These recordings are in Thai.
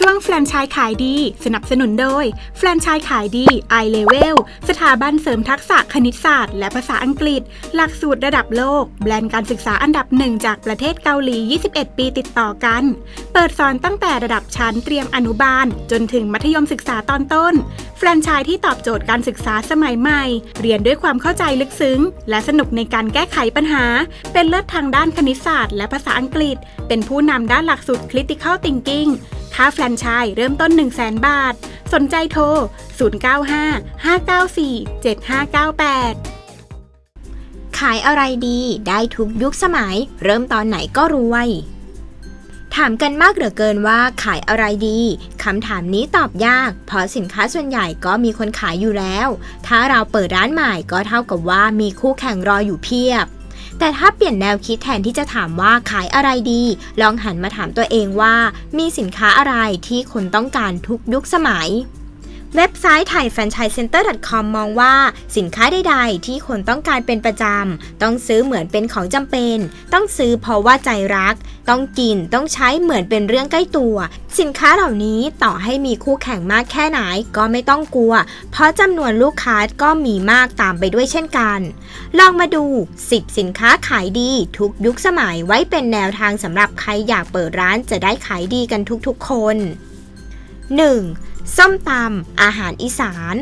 ช่วงแฟรนไชส์ขายดี สนับสนุนโดย แฟรนไชส์ขายดี i l e v e l สถาบันเสริมทักษะคณิตศาสตร์ และภาษาอังกฤษ หลักสูตรระดับโลก แบรนด์การศึกษาอันดับหนึ่งจากประเทศเกาหลี 21 ปีติดต่อกัน เปิดสอนตั้งแต่ระดับชั้นเตรียมอนุบาล จนถึงมัธยมศึกษาตอนต้น แฟรนไชส์ที่ตอบโจทย์การศึกษาสมัยใหม่ เรียนด้วยความเข้าใจลึกซึ้ง และสนุกในการแก้ไขปัญหา เป็นเลิศทางด้านคณิตศาสตร์ และภาษาอังกฤษ เป็นผู้นำด้านหลักสูตร Critical Thinking ค่าแฟรนไชส์เริ่มต้น 1 0 0 0 0แบาท สนใจโทร 095-594-7598 ขายอะไรดีได้ทุกยุคสมัย เริ่มตอนไหนก็รวยถามกันมากเหลือเกินว่าขายอะไรดี คำถามนี้ตอบยาก เพราะสินค้าส่วนใหญ่ก็มีคนขายอยู่แล้ว ถ้าเราเปิดร้านใหม่ก็เท่ากับว่ามีคู่แข่งรออยู่เพียบ แต่ถ้าเปลี่ยนแนวคิดแทนที่จะถามว่าขายอะไรดี ลองหันมาถามตัวเองว่า มีสินค้าอะไรที่คนต้องการทุกยุคสมัย เว็บไซต์ไทยแฟรนไชส์เซ็นเตอร์ .com มองว่าสินค้าใดๆ ที่คนต้องการเป็นประจำ ต้องซื้อเหมือนเป็นของจำเป็น ต้องซื้อเพราะว่าใจรัก ต้องกินต้องใช้เหมือนเป็นเรื่องใกล้ตัว สินค้าเหล่านี้ต่อให้มีคู่แข่งมากแค่ไหนก็ไม่ต้องกลัว เพราะจำนวนลูกค้าก็มีมากตามไปด้วยเช่นกัน ลองมาดู 10 สินค้าขายดีทุกยุคสมัยไว้เป็นแนวทางสำหรับใครอยากเปิดร้านจะได้ขายดีกันทุกๆคน 1. ส้มตำอาหารอีสาน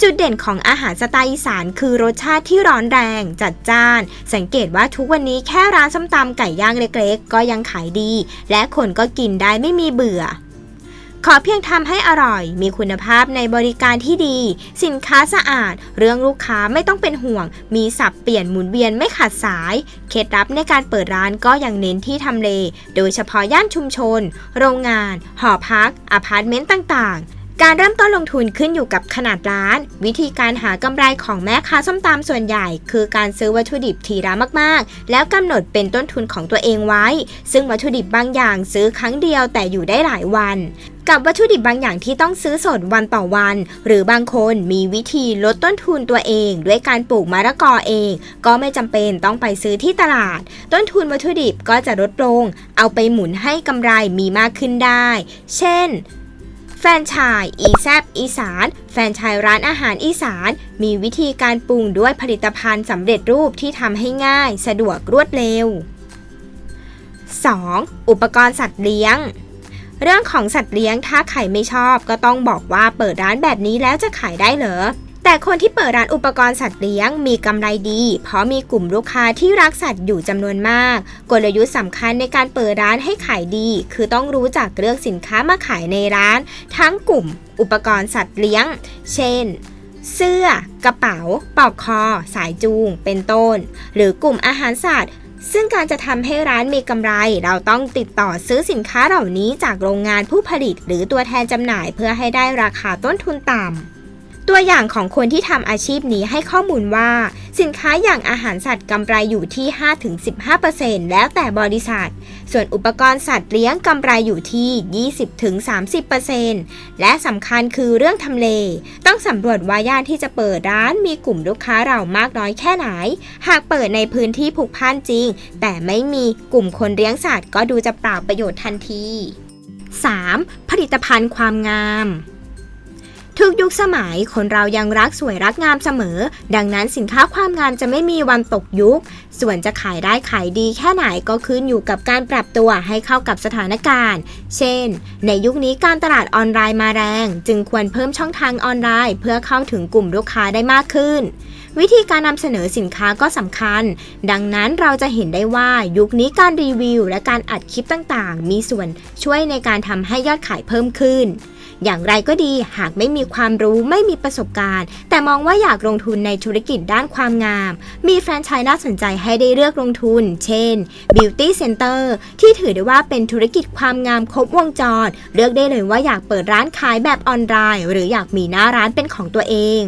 จุดเด่นของอาหารสไตล์อีสานคือรสชาติที่ร้อนแรงจัดจ้าน สังเกตว่าทุกวันนี้แค่ร้านส้มตำไก่ย่างเล็กๆ ก็ยังขายดี และคนก็กินได้ไม่มีเบื่อ ขอเพียงทำให้อร่อย มีคุณภาพในบริการที่ดี สินค้าสะอาด เรื่องลูกค้าไม่ต้องเป็นห่วง มีสับเปลี่ยนหมุนเวียนไม่ขาดสาย เคล็ดลับในการเปิดร้านก็ยังเน้นที่ทำเล โดยเฉพาะย่านชุมชน โรงงาน หอพัก อพาร์ตเมนต์ต่างๆ การเริ่มต้นลงทุนขึ้นอยู่กับขนาดร้าน วิธีการหากำไรของแม่ค้าส้มตำส่วนใหญ่ คือการซื้อวัตถุดิบทีละมากๆ แล้วกำหนดเป็นต้นทุนของตัวเองไว้ ซึ่งวัตถุดิบบางอย่างซื้อครั้งเดียวแต่อยู่ได้หลายวันกับวัตถุดิบบางอย่างที่ต้องซื้อสดวันต่อวัน หรือบางคนมีวิธีลดต้นทุนตัวเอง ด้วยการปลูกมะละกอเอง ก็ไม่จำเป็นต้องไปซื้อที่ตลาด ต้นทุนวัตถุดิบก็จะลดลง เอาไปหมุนให้กำไรมีมากขึ้นได้ เช่น แฟนชายอีแซบอีสาน แฟนชายร้านอาหารอีสาน มีวิธีการปรุงด้วยผลิตภัณฑ์สำเร็จรูปที่ทำให้ง่าย สะดวกรวดเร็ว 2. อุปกรณ์สัตว์เลี้ยง เรื่องของสัตว์เลี้ยงถ้าใครไม่ชอบก็ต้องบอกว่าเปิดร้านแบบนี้แล้วจะขายได้เหรอ แต่คนที่เปิดร้านอุปกรณ์สัตว์เลี้ยงมีกำไรดี เพราะมีกลุ่มลูกค้าที่รักสัตว์อยู่จำนวนมาก กลยุทธ์สำคัญในการเปิดร้านให้ขายดี คือต้องรู้จักเลือกสินค้ามาขายในร้าน ทั้งกลุ่มอุปกรณ์สัตว์เลี้ยง เช่นเสื้อ กระเป๋าปลอกคอ สายจูง เป็นต้น หรือกลุ่มอาหารสัตว์ ซึ่งการจะทำให้ร้านมีกำไร เราต้องติดต่อซื้อสินค้าเหล่านี้จากโรงงานผู้ผลิตหรือตัวแทนจำหน่ายเพื่อให้ได้ราคาต้นทุนต่ำ ตัวอย่างของคนที่ทำอาชีพนี้ให้ข้อมูลว่า สินค้าอย่างอาหารสัตว์กำไรอยู่ที่ 5-15%แล้วแต่บริษัท ส่วนอุปกรณ์สัตว์เลี้ยงกำไรอยู่ที่ 20-30%และสำคัญคือเรื่องทำเล ต้องสำรวจว่าย่านที่จะเปิดร้านมีกลุ่มลูกค้าเรามากน้อยแค่ไหน หากเปิดในพื้นที่ผูกพันจริง แต่ไม่มีกลุ่มคนเลี้ยงสัตว์ก็ดูจะเปล่าประโยชน์ทันที 3. ผลิตภัณฑ์ความงาม ทุกยุคสมัยคนเรายังรักสวยรักงามเสมอ ดังนั้นสินค้าความงามจะไม่มีวันตกยุค ส่วนจะขายได้ขายดีแค่ไหนก็ขึ้นอยู่กับการปรับตัวให้เข้ากับสถานการณ์ เช่น ในยุคนี้การตลาดออนไลน์มาแรง จึงควรเพิ่มช่องทางออนไลน์ เพื่อเข้าถึงกลุ่มลูกค้าได้มากขึ้น วิธีการนำเสนอสินค้าก็สำคัญ ดังนั้นเราจะเห็นได้ว่ายุคนี้การรีวิว และการอัดคลิปต่างๆ มีส่วนช่วยในการทำให้ยอดขายเพิ่มขึ้น อย่างไรก็ดีหากไม่มีความรู้ไม่มีประสบการณ์ แต่มองว่าอยากลงทุนในธุรกิจด้านความงาม มีแฟรนไชส์น่าสนใจให้ได้เลือกลงทุน เช่น Beauty Center ที่ถือได้ว่าเป็นธุรกิจความงามครบวงจร เลือกได้เลยว่าอยากเปิดร้านขายแบบออนไลน์ หรืออยากมีหน้าร้านเป็นของตัวเอง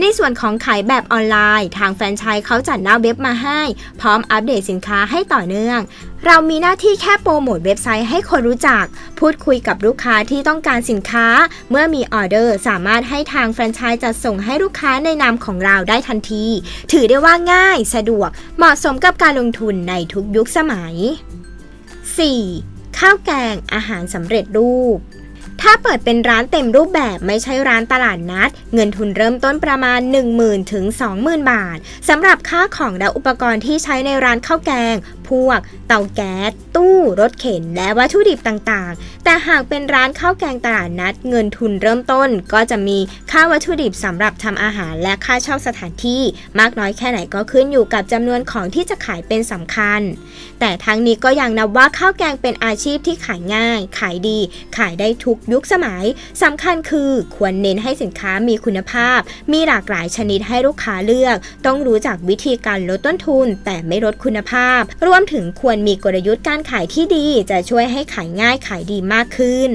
ในส่วนของขายแบบออนไลน์ ทางแฟรนไชส์เขาจัดหน้าเว็บมาให้ พร้อมอัปเดตสินค้าให้ต่อเนื่อง เรามีหน้าที่แค่โปรโมทเว็บไซต์ให้คนรู้จัก พูดคุยกับลูกค้าที่ต้องการสินค้า เมื่อมีออเดอร์สามารถให้ทางแฟรนไชส์จัดส่งให้ลูกค้าในนามของเราได้ทันที ถือได้ว่าง่าย สะดวก เหมาะสมกับการลงทุนในทุกยุคสมัย 4. ข้าวแกงอาหารสำเร็จรูป ถ้าเปิดเป็นร้านเต็มรูปแบบไม่ใช่ร้านตลาดนัด เงินทุนเริ่มต้นประมาณ 10,000 ถึง 20,000 บาทสำหรับค่าของและอุปกรณ์ที่ใช้ในร้านข้าวแกงพวก เตาแก๊ส ตู้รถเข็นและวัตถุดิบต่างๆ แต่หากเป็นร้านข้าวแกงตลาดนัดเงินทุนเริ่มต้น ก็จะมีค่าวัตถุดิบสำหรับทำอาหารและค่าเช่าสถานที่ มากน้อยแค่ไหนก็ขึ้นอยู่กับจำนวนของที่จะขายเป็นสำคัญ แต่ทั้งนี้ก็ยังนับว่าข้าวแกงเป็นอาชีพที่ขายง่าย ขายดี ขายได้ทุกยุคสมัยสำคัญคือควรเน้นให้สินค้ามีคุณภาพ มีหลากหลายชนิดให้ลูกค้าเลือก ต้องรู้จักวิธีการลดต้นทุน แต่ไม่ลดคุณภาพรวมถึงควรมีกลยุทธ์การขายที่ดีจะช่วยให้ขายง่ายขายดีมากขึ้น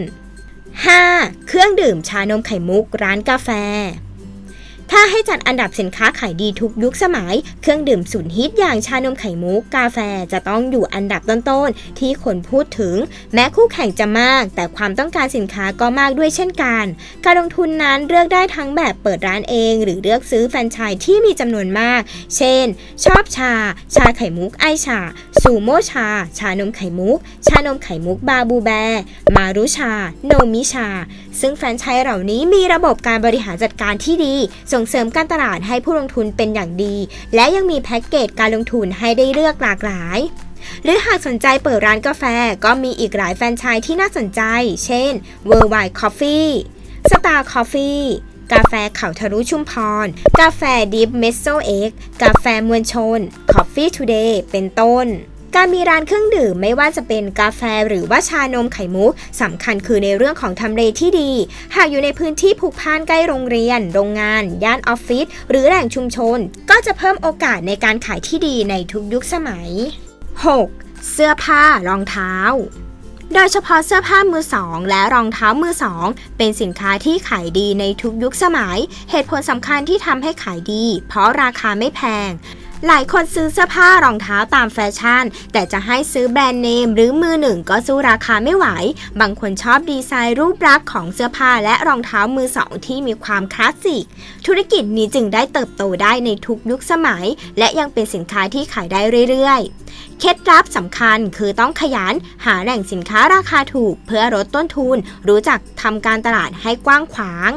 5. เครื่องดื่มชานมไข่มุกร้านกาแฟ ถ้าให้จัดอันดับสินค้าขายดีทุกยุคสมัย เครื่องดื่มสุดฮิตอย่างชานมไข่มุกกาแฟจะต้องอยู่อันดับต้นๆ ที่คนพูดถึง แม้คู่แข่งจะมาก แต่ความต้องการสินค้าก็มากด้วยเช่นกัน การลงทุนนั้นเลือกได้ทั้งแบบเปิดร้านเอง หรือเลือกซื้อแฟรนไชส์ที่มีจำนวนมาก เช่น ชอบชา ชาไข่มุกไอชาซูโมชา ชานมไข่มุก ชานมไข่มุกบาบูแบร์มารุชา โนมิชา ซึ่งแฟรนไชส์เหล่านี้มีระบบการบริหารจัดการที่ดีส่งเสริมการตลาดให้ผู้ลงทุนเป็นอย่างดี และยังมีแพ็กเกจการลงทุนให้ได้เลือกหลากหลาย หรือหากสนใจเปิดร้านกาแฟก็มีอีกหลายแฟรนไชส์ที่น่าสนใจ เช่น Worldwide Coffee Star Coffee กาแฟเขาทะลุชุมพร กาแฟดิฟเมสโซเอ็ก กาแฟมวลชน Coffee Today เป็นต้น การมีร้านเครื่องดื่มไม่ว่าจะเป็นกาแฟหรือว่าชานมไข่มุกสำคัญคือในเรื่องของทำเลที่ดี หากอยู่ในพื้นที่ผูกพันใกล้โรงเรียน โรงงาน ย่านออฟฟิศหรือแหล่งชุมชน ก็จะเพิ่มโอกาสในการขายที่ดีในทุกยุคสมัย 6. เสื้อผ้ารองเท้าโดยเฉพาะเสื้อผ้ามือสองและรองเท้ามือสองเป็นสินค้าที่ขายดีในทุกยุคสมัย เหตุผลสำคัญที่ทำให้ขายดี เพราะราคาไม่แพง หลายคนซื้อเสื้อผ้ารองเท้าตามแฟชั่น แต่จะให้ซื้อแบรนด์เนมหรือมือหนึ่งก็สู้ราคาไม่ไหว บางคนชอบดีไซน์รูปลักษณ์ของเสื้อผ้าและรองเท้ามือสองที่มีความคลาสสิก ธุรกิจนี้จึงได้เติบโตได้ในทุกยุคสมัย และยังเป็นสินค้าที่ขายได้เรื่อยๆ เคล็ดลับสำคัญคือต้องขยันหาแหล่งสินค้าราคาถูก เพื่อลดต้นทุน รู้จักทำการตลาดให้กว้างขวาง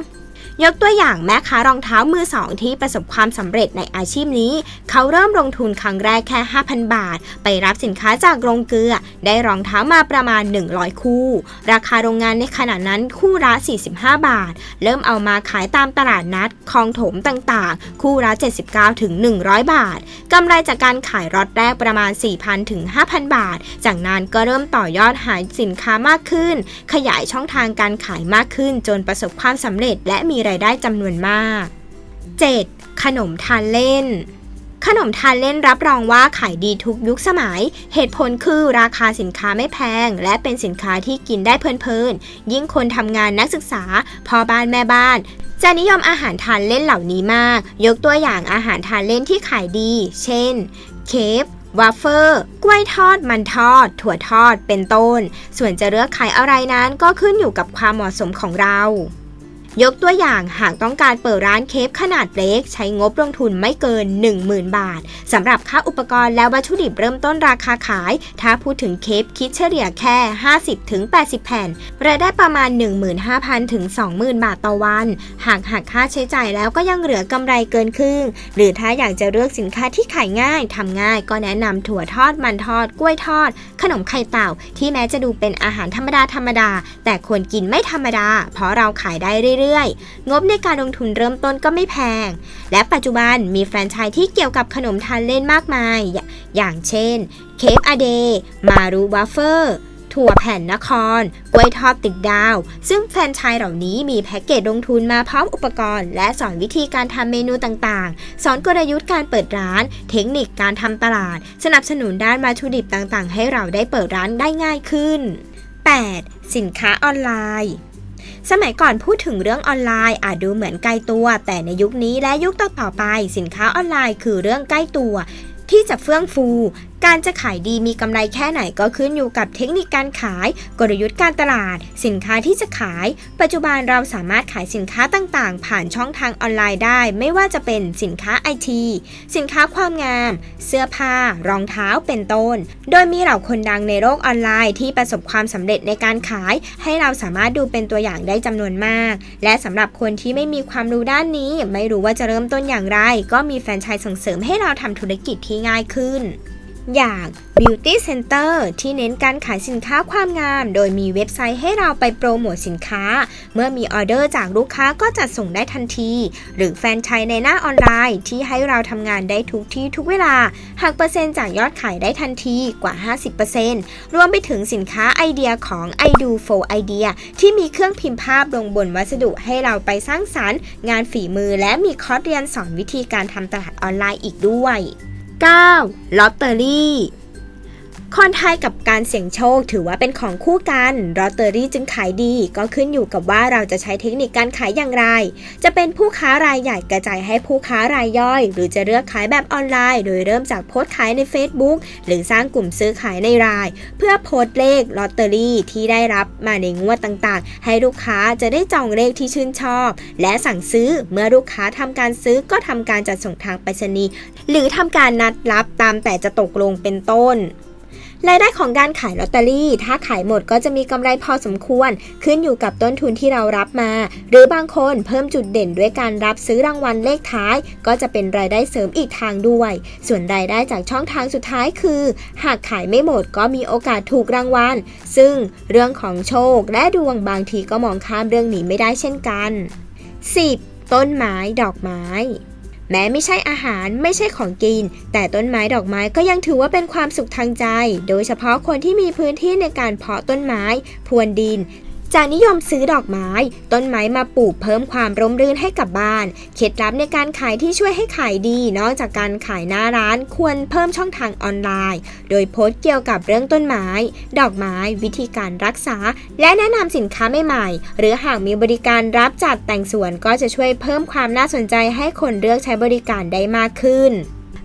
ยกตัวอย่างแม่ค้ารองเท้ามือสองที่ประสบความสำเร็จในอาชีพนี้ เขาเริ่มลงทุนครั้งแรกแค่ 5,000 บาท ไปรับสินค้าจากโรงเกลือ ได้รองเท้ามาประมาณ 100 คู่ ราคาโรงงานในขณะนั้นคู่ละ 45 บาท เริ่มเอามาขายตามตลาดนัดคลองถมต่างๆ คู่ละ 79ถึง100 บาทกำไรจากการขายรอตแรกประมาณ 4,000ถึง5,000 บาท จากนั้นก็เริ่มต่อยอดหาสินค้ามากขึ้น ขยายช่องทางการขายมากขึ้นจนประสบความสำเร็จและมีรายได้จำนวนมาก 7. ขนมทานเล่น ขนมทานเล่นรับรองว่าขายดีทุกยุคสมัย เหตุผลคือราคาสินค้าไม่แพง และเป็นสินค้าที่กินได้เพลินๆ ยิ่งคนทำงานนักศึกษาพ่อบ้านแม่บ้านจะนิยมอาหารทานเล่นเหล่านี้มาก ยกตัวอย่างอาหารทานเล่นที่ขายดี เช่น เคฟวาฟเฟอร์ กล้วยทอด มันทอด ถั่วทอด เป็นต้น ส่วนจะเลือกขายอะไรนั้นก็ขึ้นอยู่กับความเหมาะสมของเรา ยกตัวอย่างหากต้องการเปิดร้านเคฟขนาดเล็ก ใช้งบลงทุนไม่เกิน 10,000 บาทสำหรับค่าอุปกรณ์และวัตถุดิบเริ่มต้นราคาขาย ถ้าพูดถึงเคฟคิดเฉลี่ยแค่ 50-80 แผ่นรายได้ประมาณ 15,000ถึง20,000 บาทต่อวัน หากหักค่าใช้จ่ายแล้วก็ยังเหลือกำไรเกินครึ่ง หรือถ้าอยากจะเลือกสินค้าที่ขายง่ายทำง่าย ก็แนะนำถั่วทอดมันทอด กล้วยทอด ขนมไข่เต่า ที่แม้จะดูเป็นอาหารธรรมดาธรรมดา แต่ควรกินไม่ธรรมดา เพราะเราขายได้เรื่อยๆ งบในการลงทุนเริ่มต้นก็ไม่แพง และปัจจุบันมีแฟรนไชส์ที่เกี่ยวกับขนมทานเล่นมากมาย อย่างเช่น เคฟอเดย์มารูวาเฟอร์ถั่วแผ่นนคร กล้วยทอดติดดาว ซึ่งแฟรนไชส์เหล่านี้มีแพ็กเกจลงทุนมาพร้อมอุปกรณ์ และสอนวิธีการทำเมนูต่างๆ สอนกลยุทธ์การเปิดร้าน เทคนิคการทำตลาด สนับสนุนด้านวัตถุดิบต่างๆ ให้เราได้เปิดร้านได้ง่ายขึ้น 8. สินค้าออนไลน์ สมัยก่อนพูดถึงเรื่องออนไลน์อาจดูเหมือนไกลตัว แต่ในยุคนี้และยุคต่อๆไป สินค้าออนไลน์คือเรื่องใกล้ตัว ที่จะเฟื่องฟู การจะขายดีมีกำไรแค่ไหนก็ขึ้นอยู่กับเทคนิคการขาย กลยุทธ์การตลาด สินค้าที่จะขาย ปัจจุบันเราสามารถขายสินค้าต่างๆ ผ่านช่องทางออนไลน์ได้ ไม่ว่าจะเป็นสินค้าไอทีสินค้าความงาม เสื้อผ้า รองเท้าเป็นต้น โดยมีเหล่าคนดังในโลกออนไลน์ที่ประสบความสำเร็จในการขาย ให้เราสามารถดูเป็นตัวอย่างได้จำนวนมาก และสำหรับคนที่ไม่มีความรู้ด้านนี้ ไม่รู้ว่าจะเริ่มต้นอย่างไร ก็มีแฟนชส์ส่งเสริมให้เราทำธุรกิจที่ง่ายขึ้น อย่าง Beauty Center ที่เน้นการขายสินค้าความงาม โดยมีเว็บไซต์ให้เราไปโปรโมทสินค้า เมื่อมีออเดอร์จากลูกค้าก็จัดส่งได้ทันที หรือแฟนชส์ในหน้าออนไลน์ ที่ให้เราทำงานได้ทุกที่ทุกเวลาหักเปอร์เซ็นต์จากยอดขายได้ทันทีกว่า 50%รวมไปถึงสินค้าไอเดียของ i do for idea ที่มีเครื่องพิมพ์ภาพลงบนวัสดุให้เราไปสร้างสรรค์ งานฝีมือและมีคอร์สเรียนสอนวิธีการทำตลาดออนไลน์อีกด้วย 9. ลอตเตอรี่ คนไทยกับการเสี่ยงโชคถือว่าเป็นของคู่กันลอตเตอรี่จึงขายดี ก็ขึ้นอยู่กับว่าเราจะใช้เทคนิคการขายอย่างไร จะเป็นผู้ค้ารายใหญ่กระจายให้ผู้ค้ารายย่อย หรือจะเลือกขายแบบออนไลน์ โดยเริ่มจากโพสต์ขายใน Facebook หรือสร้างกลุ่มซื้อขายในราย เพื่อโพสต์เลขลอตเตอรี่ที่ได้รับมาในงวดต่างๆ ให้ลูกค้าจะได้จองเลขที่ชื่นชอบ และสั่งซื้อเมื่อลูกค้าทำการซื้อก็ทำการจัดส่งทางไปรษณีย์หรือทำการนัดรับตามแต่จะตกลงเป็นต้น รายได้ของการขายลอตเตอรี่ ถ้าขายหมดก็จะมีกำไรพอสมควร ขึ้นอยู่กับต้นทุนที่เรารับมา หรือบางคนเพิ่มจุดเด่นด้วยการรับซื้อรางวัลเลขท้าย ก็จะเป็นรายได้เสริมอีกทางด้วย ส่วนรายได้จากช่องทางสุดท้ายคือ หากขายไม่หมดก็มีโอกาสถูกรางวัล ซึ่งเรื่องของโชคและดวงบางทีก็มองข้ามเรื่องนี้ไม่ได้เช่นกัน 10. ต้นไม้ดอกไม้ แม้ไม่ใช่อาหารไม่ใช่ของกิน แต่ต้นไม้ดอกไม้ก็ยังถือว่าเป็นความสุขทางใจ โดยเฉพาะคนที่มีพื้นที่ในการเพาะต้นไม้ พรวนดิน จะนิยมซื้อดอกไม้ ต้นไม้มาปลูกเพิ่มความร่มรื่นให้กับบ้าน เคล็ดลับในการขายที่ช่วยให้ขายดี นอกจากการขายหน้าร้านควรเพิ่มช่องทางออนไลน์ โดยโพสต์เกี่ยวกับเรื่องต้นไม้ ดอกไม้ วิธีการรักษา และแนะนำสินค้าใหม่ๆ หรือหากมีบริการรับจัดแต่งสวนก็จะช่วยเพิ่มความน่าสนใจให้คนเลือกใช้บริการได้มากขึ้น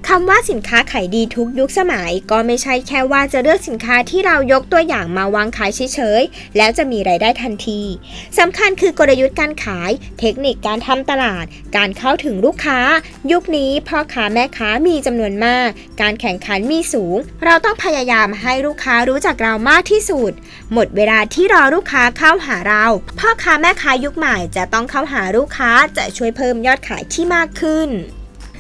คำว่าสินค้าขายดีทุกยุคสมัย ก็ไม่ใช่แค่ว่าจะเลือกสินค้าที่เรายกตัวอย่างมาวางขายเฉยๆ แล้วจะมีรายได้ทันทีสำคัญคือกลยุทธ์การขาย เทคนิคการทำตลาด การเข้าถึงลูกค้า ยุคนี้พ่อค้าแม่ค้ามีจำนวนมาก การแข่งขันมีสูง เราต้องพยายามให้ลูกค้ารู้จักเรามากที่สุด หมดเวลาที่รอลูกค้าเข้าหาเรา พ่อค้าแม่ค้ายุคใหม่จะต้องเข้าหาลูกค้าจะช่วยเพิ่มยอดขายที่มากขึ้น